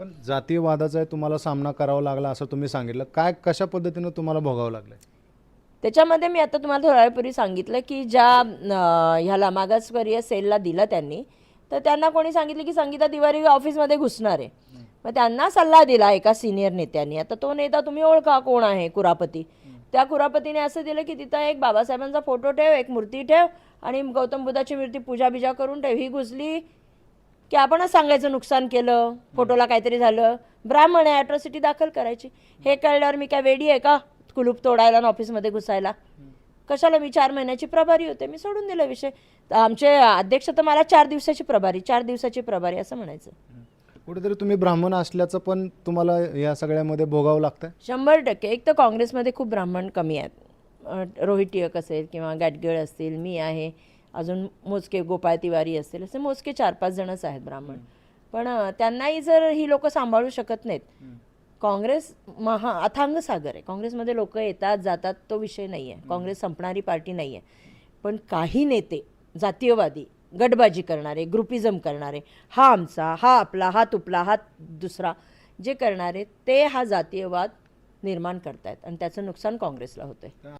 पण जातीयवादाचा तुम्हाला सामना करावा लागला असं तुम्ही सांगितलं. काय कशा पद्धतीनं तुम्हाला भोगावं लागलं त्याच्यामध्ये मी आता तुम्हाला थोड्या सांगितलं की ज्या ह्याला मागासवर्गीय सेलला दिलं त्यांनी तर त्यांना कोणी सांगितलं की संगीता तिवारी ऑफिसमध्ये घुसणार आहे. मग त्यांना सल्ला दिला एका सिनियर नेत्यांनी. आता तो नेता तुम्ही ओळखा कोण आहे कुरापती? त्या कुरापतीने असं दिलं की तिथं एक बाबासाहेबांचा फोटो ठेव एक मूर्ती ठेव आणि गौतम बुद्धाची मूर्ती पूजा बिजा करून ठेव. ही घुसली की आपणच सांगायचं नुकसान केलं फोटोला काहीतरी झालं. ब्राह्मण आहे अॅट्रॉसिटी दाखल करायची. हे कळल्यावर मी काय वेडी आहे का? कुलूप तोडायला आणि ऑफिसमध्ये घुसायला. कशाला मी चार महिन्याची प्रभारी होते? मी सोडून दिला विषय. तर आमचे अध्यक्ष तर मला चार दिवसाची प्रभारी चार दिवसाची प्रभारी असं म्हणायचं. कुठेतरी तुम्ही ब्राह्मण असल्याचं पण तुम्हाला या सगळ्यामध्ये भोगावं लागतं शंभर टक्के. एक तर काँग्रेसमध्ये खूप ब्राह्मण कमी आहेत. रोहित टिळक असेल किंवा गाडगीळ असतील मी आहे. अजून मोजके गोपाळ तिवारी असतील असे मोजके चार पाच जणच आहेत ब्राह्मण. पण त्यांनाही जर ही लोक सांभाळू शकत नाहीत काँग्रेस महा अथांग सागर आहे. काँग्रेसमध्ये लोक येतात जातात तो विषय नाही आहे काँग्रेस संपणारी पार्टी नाही आहे पण काही नेते जातीयवादी गटबाजी करणारे ग्रुपिझम करणारे हा आमचा हा आपला हा तुपला हा दुसरा जे करणारे ते हा जातीयवाद निर्माण करतायत. आणि त्याचं नुकसान काँग्रेसला होतंय.